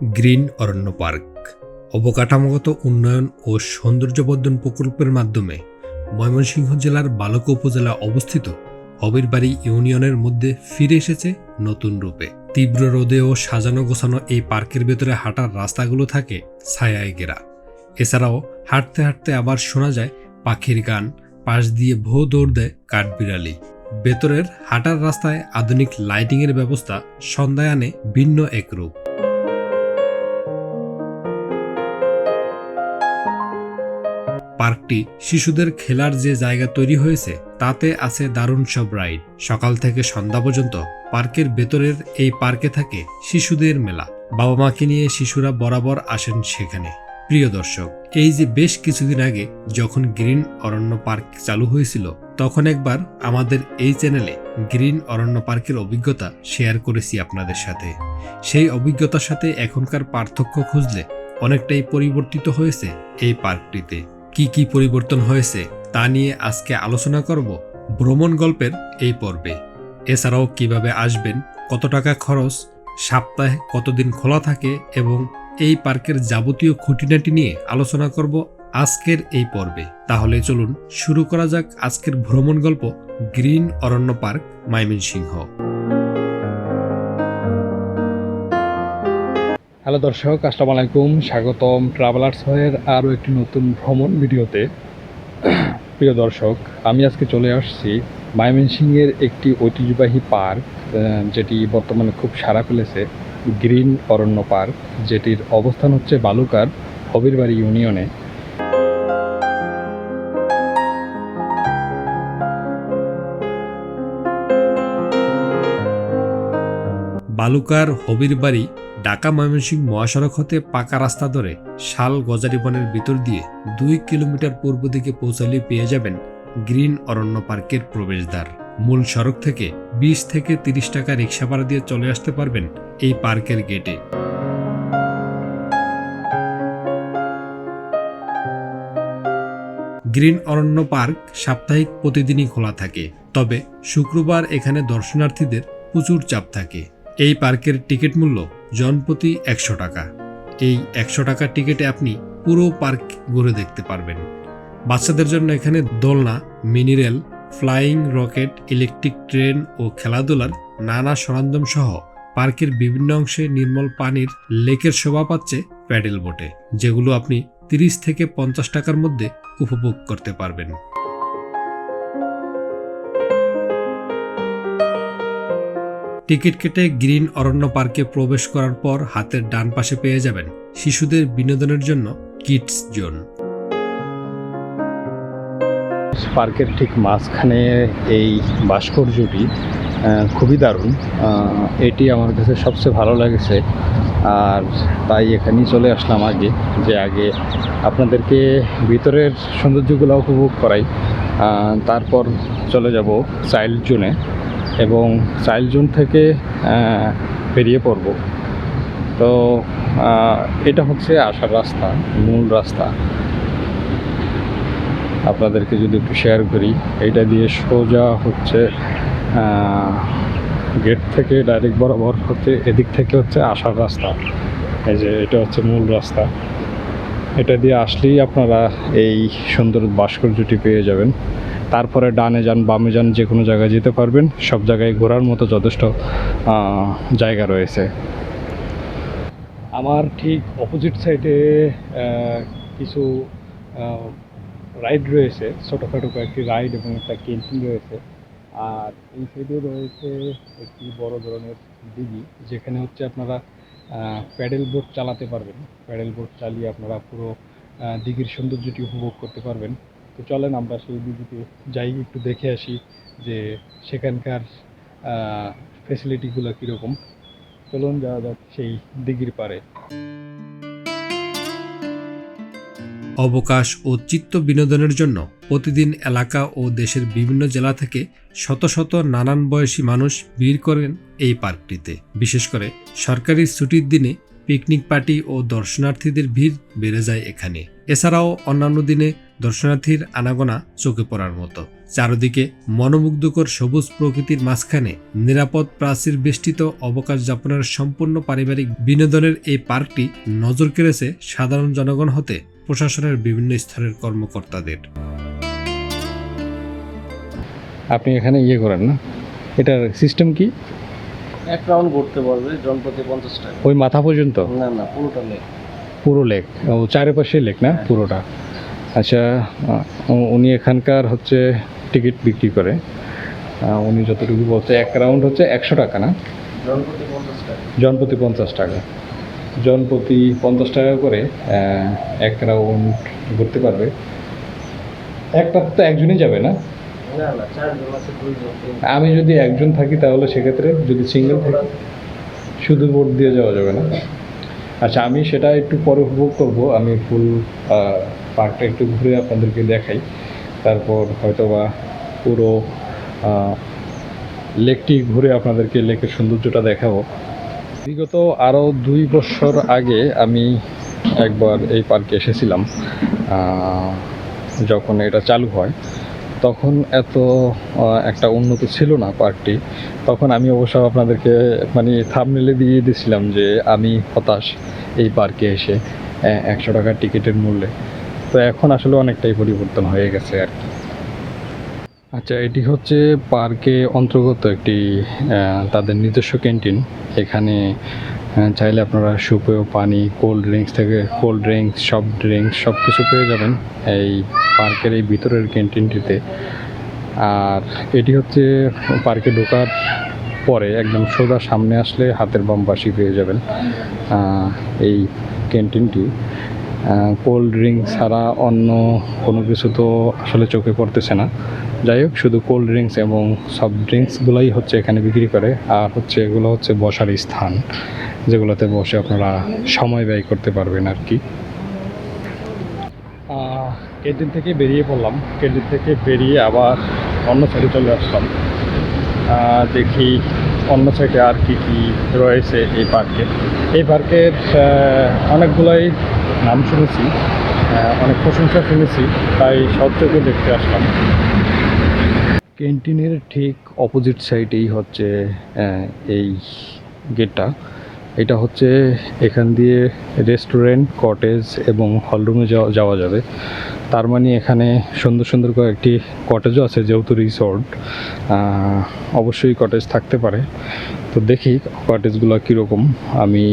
Green Aranya park. অবকাঠামোগত উন্নয়ন ও সৌন্দর্যবর্ধন প্রকল্পের মাধ্যমে ময়মনসিংহ জেলার বালকা উপজেলা অবস্থিত হবিরবাড়ি ইউনিয়নের মধ্যে ফিরে এসেছে নতুন রূপে। তীব্র রোদে ও সাজানো গোছানো এই পার্কের ভেতরে হাঁটার রাস্তাগুলো থাকে ছায়ায় ঘেরা। এছাড়াও হাঁটতে হাঁটতে আবার শোনা যায় পাখির গান, পাশ দিয়ে ভো দৌড় দেয় কাঠবিড়ালি। ভেতরের হাঁটার রাস্তায় আধুনিক লাইটিংয়ের ব্যবস্থা সন্ধ্যায় আনে ভিন্ন এক রূপ। পার্কটি শিশুদের খেলার যে জায়গা তৈরি হয়েছে, তাতে আছে দারুণ সব রাইড। সকাল থেকে সন্ধ্যা পর্যন্ত পার্কের ভেতরের এই পার্কে থাকে শিশুদের মেলা। বাবা মাকে নিয়ে শিশুরা বরাবর আসেন সেখানে। প্রিয় দর্শক, এই যে বেশ কিছুদিন আগে যখন গ্রিন অরণ্য পার্ক চালু হয়েছিল, তখন একবার আমাদের এই চ্যানেলে গ্রিন অরণ্য পার্কের অভিজ্ঞতা শেয়ার করেছি আপনাদের সাথে। সেই অভিজ্ঞতার সাথে এখনকার পার্থক্য খুঁজলে অনেকটাই পরিবর্তিত হয়েছে এই পার্কটিতে। কি কি পরিবর্তন হয়েছে তা নিয়ে আজকে আলোচনা করব ভ্রমণ গল্পের এই পর্বে। এছাড়াও কীভাবে আসবেন, কত টাকা খরচ, সপ্তাহে কতদিন খোলা থাকে এবং এই পার্কের যাবতীয় খুঁটিনাটি নিয়ে আলোচনা করব আজকের এই পর্বে। তাহলে চলুন শুরু করা যাক আজকের ভ্রমণ গল্প green Aranya park Mymensingh hello দর্শক, আসসালামু আলাইকুম। স্বাগতম ট্রাভেলার্স হয়ের আরও একটি নতুন ভ্রমণ ভিডিওতে। প্রিয় দর্শক, আমি আজকে চলে আসছি ময়মনসিংহের একটি ঐতিহ্যবাহী পার্ক যেটি বর্তমানে খুব সারা ফেলেছে, গ্রিন অরণ্য পার্ক, যেটির অবস্থান হচ্ছে বালুকার হবিরবাড়ি ইউনিয়নে। বালুকার হবির বাড়ি ঢাকা ময়মনসিংহ মহাসড়ক হতে পাকা রাস্তা ধরে শাল গজারি বনের ভিতর দিয়ে দুই কিলোমিটার পূর্ব দিকে পৌঁছালে পেয়ে যাবেন গ্রিন অরণ্য পার্কের প্রবেশদ্বার। মূল সড়ক থেকে বিশ থেকে তিরিশ টাকা রিক্সা ভাড়া দিয়ে চলে আসতে পারবেন এই পার্কের গেটে। গ্রিন অরণ্য পার্ক সাপ্তাহিক প্রতিদিনই খোলা থাকে, তবে শুক্রবার এখানে দর্শনার্থীদের প্রচুর চাপ থাকে। এই পার্কের টিকিট মূল্য জনপ্রতি একশো টাকা। এই একশো টাকার টিকিটে আপনি পুরো পার্ক ঘুরে দেখতে পারবেন। বাচ্চাদের জন্য এখানে দোলনা, mini rail, flying rocket, electric train ও খেলাধুলার নানা সরঞ্জাম সহ পার্কের বিভিন্ন অংশে নির্মল পানির লেকের শোভা পাচ্ছে প্যাডেল বোটে, যেগুলো আপনি তিরিশ থেকে পঞ্চাশ টাকার মধ্যে উপভোগ করতে পারবেন। টিকিট কেটে গ্রিন অরণ্য পার্কে প্রবেশ করার পর হাতের ডান পাশে পেয়ে যাবেন শিশুদের বিনোদনের জন্য কিডস জোন। পার্কের ঠিক মাঝখানে এই ভাস্কর্যটি খুবই দারুণ। এটি আমার কাছে সবচেয়ে ভালো লেগেছে। আর তাই এখানেই চলে আসলাম আগে, যে আগে আপনাদেরকে ভিতরের সৌন্দর্যগুলো উপভোগ করাই। তারপর চলে যাব চাইল্ড জোনে। এবং চাইল্ড জোন থেকে বেরিয়ে পড়ব। তো এটা হচ্ছে আসার রাস্তা, মূল রাস্তা। আপনাদেরকে যদি একটু শেয়ার করি এটা দিয়ে সোজা হচ্ছে গেট থেকে ডাইরেক্ট বরাবর হচ্ছে, এদিক থেকে হচ্ছে আসার রাস্তা। এই যে, এটা হচ্ছে মূল রাস্তা। এটা দিয়ে আসলেই আপনারা এই সুন্দর ভাস্কর্যটি পেয়ে যাবেন। তারপরে ডানে যান, বামে যান, যে কোনো জায়গায় যেতে পারবেন। সব জায়গায় ঘোরার মতো যথেষ্ট জায়গা রয়েছে। আমার ঠিক অপোজিট সাইডে কিছু রাইড রয়েছে, ছোটোখাটো কয়েকটি রাইড এবং একটা ক্যান্টিন রয়েছে। আর এই সাইডে রয়েছে একটি বড় ধরনের দিঘি যেখানে হচ্ছে আপনারা প্যাডেল বোট চালাতে পারবেন। প্যাডেল বোট চালিয়ে আপনারা পুরো দিঘির সৌন্দর্যটি উপভোগ করতে পারবেন। তো চলেন আমরা সেই দিঘিতে যাই, একটু দেখে আসি যে সেখানকার ফেসিলিটিগুলো কীরকম। চলুন যাওয়া যাক সেই দিঘির পাড়ে। অবকাশ ও চিত্ত বিনোদনের জন্য প্রতিদিন এলাকা ও দেশের বিভিন্ন জেলা থেকে শত শত নানান বয়সী মানুষ ভিড় করেন এই পার্কটিতে। বিশেষ করে সরকারি ছুটির দিনে পিকনিক পার্টি ও দর্শনার্থীদের ভিড় বেড়ে যায় এখানে। এছাড়াও অন্যান্য দিনে দর্শনার্থীর আনাগোনা চোখে পড়ার মতো। চারদিকে মনোমুগ্ধকর সবুজ প্রকৃতির মাঝখানে নিরাপদ প্রাচীর বেষ্টিত অবকাশ যাপনের সম্পূর্ণ পারিবারিক বিনোদনের এই পার্কটি নজর কেড়েছে সাধারণ জনগণ হতে প্রশাসনের বিভিন্ন স্তরের কর্মকর্তাদের। আপনি এখানে ইয়ে করেন না? এটার সিস্টেম কি? এক রাউন্ড ঘুরতে পারবে জনপ্রতি পঞ্চাশ টাকা। ওই মাথা পর্যন্ত? না না পুরোটা নেই পুরো লেক। ও চারিপাশে লেক না? পুরোটা। আচ্ছা উনি এখানকার হচ্ছে টিকিট বিক্রি করে। উনি যতটুকু বলছে এক রাউন্ড হচ্ছে একশো টাকা না? জনপ্রতি পঞ্চাশ টাকা। জনপ্রতি পঞ্চাশ টাকা। করে এক রাউন্ড ঘুরতে পারবে। একটা তো একজনই যাবে না। আমি যদি একজন থাকি তাহলে সেক্ষেত্রে যদি সিঙ্গেল থাকি শুধু ভোট দিয়ে যাওয়া যাবে না। আচ্ছা আমি সেটা একটু পরে উপভোগ করব। আমি ফুল পার্কটা একটু ঘুরে আপনাদেরকে দেখাই। তারপর হয়তো বা পুরো লেকটি ঘুরে আপনাদেরকে লেকের সৌন্দর্যটা দেখাবো। বিগত আরও দুই বছর আগে আমি একবার এই পার্কে এসেছিলাম যখন এটা চালু হয়। তখন এত একটা উন্নত ছিল না পার্কটি। তখন আমি অবশ্য আপনাদেরকে মানে থামনেলে দিয়ে দিয়েছিলাম যে আমি হতাশ এই পার্কে এসে একশো টাকার টিকিটের মূল্যে। তো এখন আসলে অনেকটাই পরিবর্তন হয়ে গেছে আর কি। আচ্ছা এটি হচ্ছে পার্কে অন্তর্গত একটি তাদের নিজস্ব ক্যান্টিন। এখানে চাইলে আপনারা সুপেয় পানি, কোল্ড ড্রিঙ্কস থেকে, কোল্ড ড্রিঙ্কস, সফট ড্রিঙ্কস সব কিছু পেয়ে যাবেন এই পার্কের এই ভিতরের ক্যান্টিনটিতে। আর এটি হচ্ছে পার্কে ঢোকার পরে একদম সোজা সামনে আসলে হাতের বাম পেয়ে যাবেন এই ক্যান্টিনটি। কোল্ড ড্রিঙ্ক ছাড়া অন্য কোনো কিছু তো আসলে চোখে পড়তেছে না। যাই হোক, শুধু কোল্ড ড্রিঙ্কস এবং সফট ড্রিঙ্কসগুলোই হচ্ছে এখানে বিক্রি করে, আর হচ্ছে এগুলো হচ্ছে বসার স্থান, যেগুলোতে বসে আপনারা সময় ব্যয় করতে পারবেন আর কি। ক্যান্টিন থেকে বেরিয়ে পড়লাম। ক্যান্টিন থেকে বেরিয়ে আবার অন্য সাইডে চলে আসলাম। দেখি অন্য সাইডে আর কি কি রয়েছে এই পার্কে এই পার্কের অনেকগুলোই নাম শুনেছি অনেক প্রশংসা শুনেছি, তাই চোখে দেখতে আসলাম। ক্যান্টিনের ঠিক অপোজিট সাইডেই হচ্ছে এই গেটটা। এটা হচ্ছে এখান দিয়ে রেস্টুরেন্ট কটেজ এবং হলরুমে যাওয়া যাওয়া যাবে। তার মানে এখানে সুন্দর সুন্দর কয়েকটি কটেজও আছে, যেহেতু রিসর্ট অবশ্যই কটেজ থাকতে পারে। তো দেখি কটেজগুলো কীরকম, আমি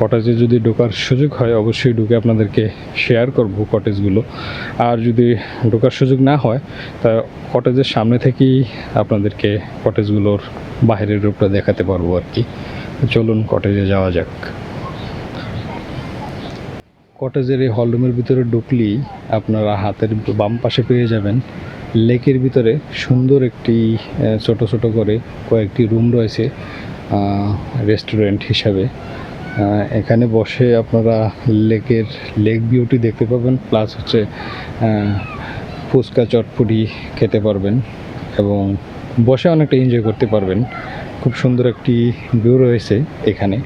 কটেজে যদি ঢোকার সুযোগ হয়, অবশ্যই ঢুকে আপনাদেরকে শেয়ার করব কটেজগুলো আর যদি ঢোকার সুযোগ না হয়, তা কটেজের সামনে থেকেই আপনাদেরকে কটেজগুলোর বাইরের রূপটা দেখাতে পারব আর কি। চলুন কটেজে যাওয়া যাক। কটেজের এই হলরুমের ভিতরে ঢুকলেই আপনারা হাতের বাম পাশে পেয়ে যাবেন লেকের ভিতরে সুন্দর একটি ছোট ছোট করে কয়েকটি রুম রয়েছে রেস্টুরেন্ট হিসাবে। এখানে বসে আপনারা লেকের লেক বিউটি দেখতে পাবেন, প্লাস হচ্ছে ফুচকা চটপুটি খেতে পারবেন এবং বসে অনেকটা এনজয় করতে পারবেন। খুব সুন্দর একটি ভিউ রয়েছে এখানে,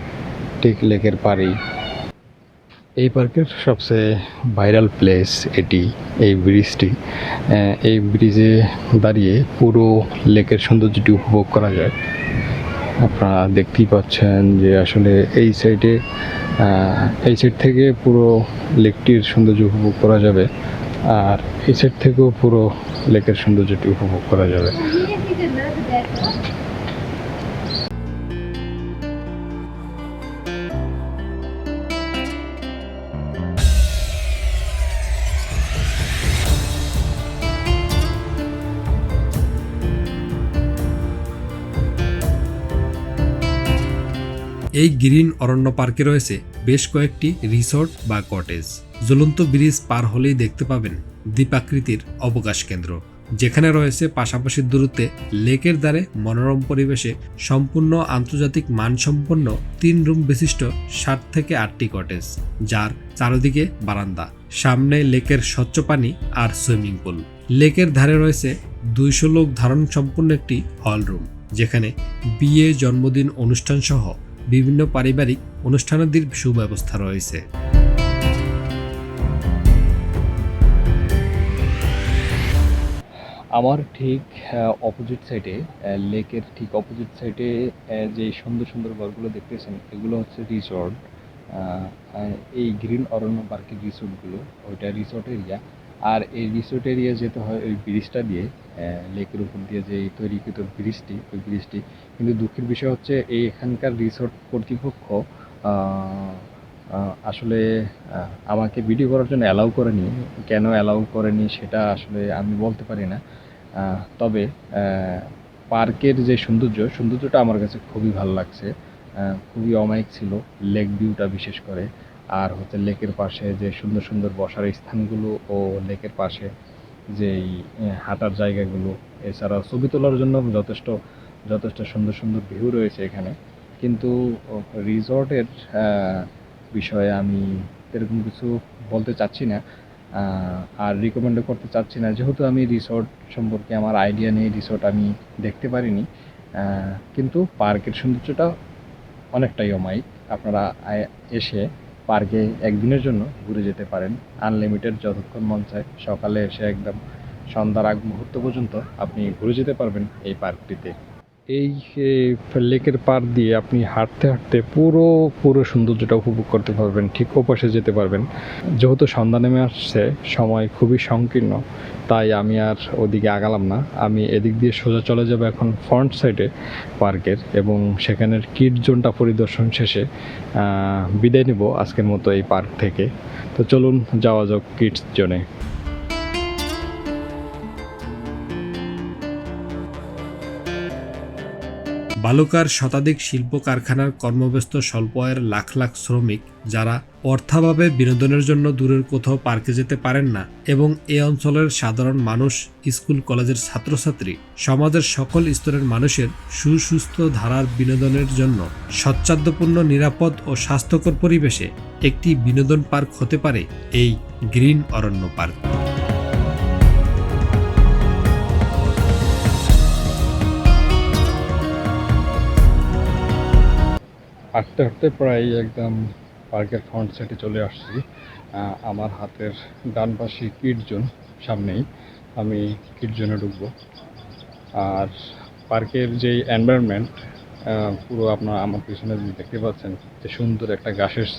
ঠিক লেকের পাড়েই। এই পার্কের সবচেয়ে ভাইরাল প্লেস এটি, এই ব্রিজটি এই ব্রিজে দাঁড়িয়ে পুরো লেকের সৌন্দর্যটি উপভোগ করা যায়। আপনারা দেখতেই পাচ্ছেন যে আসলে এই সাইডে এই সাইড থেকে পুরো লেকটির সৌন্দর্য উপভোগ করা যাবে। আর এই সাইড থেকেও পুরো লেকের সৌন্দর্যটি উপভোগ করা যাবে। এই গ্রিন অরণ্য পার্কে রয়েছে বেশ কয়েকটি রিসর্ট বা কটেজ। জ্বলন্ত ব্রিজ পার হলেই দেখতে পাবেন দ্বীপাকৃতির অবকাশ কেন্দ্র। যেখানে রয়েছে পাশাপাশি দূরত্বে লেকের দ্বারে মনোরম পরিবেশে সম্পূর্ণ আন্তর্জাতিক মানসম্পন্ন তিন রুম বিশিষ্ট ষাট থেকে আটটি কটেজ, যার চারদিকে বারান্দা, সামনে লেকের স্বচ্ছ পানি আর সুইমিং পুল। লেকের ধারে রয়েছে দুইশো লোক ধারণ সম্পন্ন একটি হল রুম, যেখানে বিয়ে, জন্মদিন অনুষ্ঠান সহ বিভিন্ন পারিবারিক অনুষ্ঠানাদির সুব্যবস্থা রয়েছে। আমার ঠিক অপোজিট সাইডে লেকের ঠিক অপোজিট সাইডে যে সুন্দর সুন্দর ঘরগুলো দেখতেছেন, এগুলো হচ্ছে রিসর্ট এই গ্রিন অরণ্য পার্কের রিসর্টগুলো ওইটা রিসর্ট এরিয়া আর এই রিসোর্ট এরিয়া যেতে হয়, ওই ব্রিজটা দিয়ে লেকের উপর দিয়ে যে তৈরিকৃত ব্রিজটি, ওই ব্রিজটি। কিন্তু দুঃখের বিষয় হচ্ছে, এই এখানকার রিসোর্ট কর্তৃপক্ষ আসলে আমাকে ভিডিও করার জন্য অ্যালাউ করেনি। কেন অ্যালাউ করেনি সেটা আসলে আমি বলতে পারি না। তবে পার্কের যে সৌন্দর্য, সৌন্দর্যটা আমার কাছে খুবই ভালো লাগছে। খুবই অমায়িক ছিল লেক ভিউটা বিশেষ করে। আর হচ্ছে লেকের পাশে যে সুন্দর সুন্দর বসার স্থানগুলো ও লেকের পাশে যেই হাঁটার জায়গাগুলো, এছাড়াও ছবি তোলার জন্য যথেষ্ট যথেষ্ট সুন্দর সুন্দর ভিউ রয়েছে এখানে। কিন্তু রিসর্টের বিষয়ে আমি এরকম কিছু বলতে চাচ্ছি না আর রিকমেন্ডও করতে চাচ্ছি না। যেহেতু আমি রিসর্ট সম্পর্কে আমার আইডিয়া নেই, রিসর্ট আমি দেখতে পারিনি কিন্তু পার্কের সৌন্দর্যটা অনেকটাই অমায়িক। আপনারা এসে পার্কে একদিনের জন্য ঘুরে যেতে পারেন। আনলিমিটেড যতক্ষণ মন চায়, সকালে এসে একদম সন্ধ্যার আগ মুহূর্ত পর্যন্ত আপনি ঘুরে যেতে পারবেন এই পার্কটিতে। এই লেকের পার দিয়ে আপনি হাঁটতে হাঁটতে পুরো পুরো সৌন্দর্যটা উপভোগ করতে পারবেন, ঠিক ওপাশে যেতে পারবেন। যেহেতু সন্ধ্যা নেমে আসছে, সময় খুবই সংকীর্ণ, তাই আমি আর ওদিকে আগালাম না। আমি এদিক দিয়ে সোজা চলে যাব এখন ফ্রন্ট সাইডে পার্কের এবং সেখানের কিড জোনটা পরিদর্শন শেষে বিদায় নেব আজকের মতো এই পার্ক থেকে। তো চলুন, যাওয়া যাক কিডস জোনে। বালুকার শতাধিক শিল্প কারখানার কর্মব্যস্ত স্বল্প আয়ের লাখ লাখ শ্রমিক যারা অর্থাভাবে বিনোদনের জন্য দূরের কোথাও পার্কে যেতে পারেন না এবং এ অঞ্চলের সাধারণ মানুষ, স্কুল, কলেজের ছাত্রছাত্রী, সমাজের সকল স্তরের মানুষের সুসুস্থ ধারার বিনোদনের জন্য সচ্চাদ্যপূর্ণ নিরাপদ ও স্বাস্থ্যকর পরিবেশে একটি বিনোদন পার্ক হতে পারে এই গ্রিন অরণ্য পার্ক। হাঁটতে হাঁটতে প্রায় একদম পার্কের ফ্রন্ট সাইডে চলে আসছি। আমার হাতের ডান পাশে কিড জোন সামনেই আমি কিড জোনে ঢুকবো। আর পার্কের যে এনভায়রনমেন্ট পুরো আপনার আমার পিছনে দেখতে পাচ্ছেন, যে সুন্দর একটা গাছের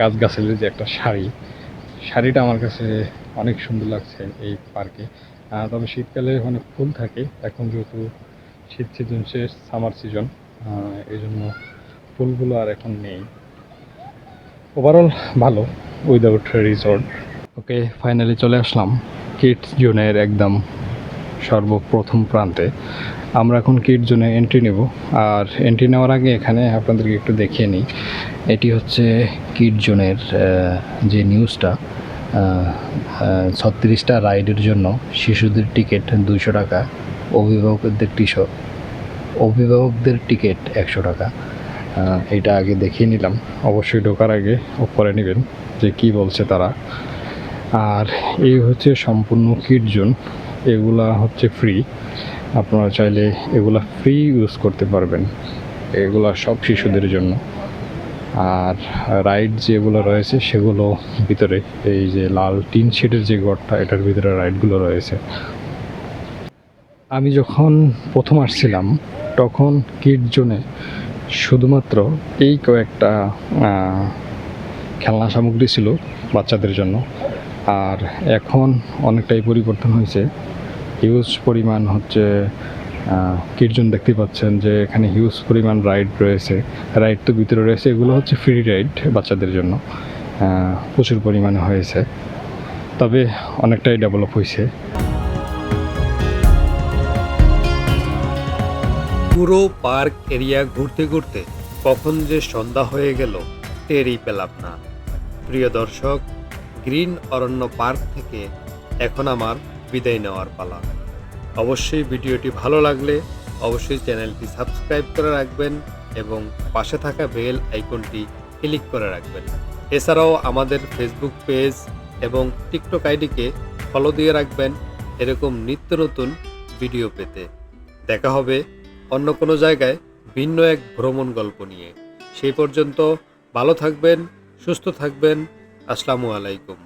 গাছ গাছের যে একটা শাড়ি শাড়িটা আমার কাছে অনেক সুন্দর লাগছে এই পার্কে। তবে শীতকালে অনেক ফুল থাকে, এখন যেহেতু শীত সিজন শেষ সামার সিজন এই জন্য ফুলগুলো আর এখন নেই। ওভারঅল ভালো উইদাউট রিসর্ট ওকে ফাইনালি চলে আসলাম কিডস জোনের একদম সর্বপ্রথম প্রান্তে। আমরা এখন কিড জোনে এন্ট্রি নেব। আর এন্ট্রি নেওয়ার আগে এখানে আপনাদেরকে একটু দেখিয়ে নিই। এটি হচ্ছে কিট জোনের যে নিউজটা ছত্রিশটা রাইডের জন্য শিশুদের টিকিট দুশো টাকা, অভিভাবকদের টিশো অভিভাবকদের টিকিট একশো টাকা। এটা আগে দেখিয়ে নিলাম। অবশ্যই ঢোকার আগে করে নেবেন যে কি বলছে তারা। আর এই হচ্ছে সম্পূর্ণ কিট জোন এগুলা হচ্ছে ফ্রি আপনারা চাইলে এগুলা ফ্রি ইউজ করতে পারবেন। এগুলা সব শিশুদের জন্য। আর রাইড যেগুলো রয়েছে সেগুলো ভিতরে, এই যে লাল টিন শেডের যে ঘরটা এটার ভিতরে রাইডগুলো রয়েছে। আমি যখন প্রথম আসছিলাম, তখন কিড জোনে শুধুমাত্র এই কয়েকটা খেলনা সামগ্রী ছিল বাচ্চাদের জন্য। আর এখন অনেকটাই পরিবর্তন হয়েছে। হিউজ পরিমাণ হচ্ছে কিডজন দেখতে পাচ্ছেন যে এখানে হিউজ পরিমাণ রাইড রয়েছে। রাইড তো ভিতরে রয়েছে, এগুলো হচ্ছে ফ্রি রাইড বাচ্চাদের জন্য। প্রচুর পরিমাণে হয়েছে। তবে অনেকটাই ডেভেলপ হয়েছে। পুরো পার্ক এরিয়া ঘুরতে ঘুরতে কখন যে সন্ধ্যা হয়ে গেল, টেরই পেলাম না। প্রিয় দর্শক, গ্রিন অরণ্য পার্ক থেকে এখন আমার বিদায় নেওয়ার পালা। অবশ্যই ভিডিওটি ভালো লাগলে অবশ্যই চ্যানেলটি সাবস্ক্রাইব করে রাখবেন এবং পাশে থাকা বেল আইকনটি ক্লিক করে রাখবেন। এছাড়াও আমাদের ফেসবুক পেজ এবং টিকটক আইডিকে ফলো দিয়ে রাখবেন এরকম নিত্য নতুন ভিডিও পেতে। দেখা হবে অন্য কোনো জায়গায় ভিন্ন এক ভ্রমণ গল্প নিয়ে। সেই পর্যন্ত ভালো থাকবেন, সুস্থ থাকবেন। আসসালামু আলাইকুম।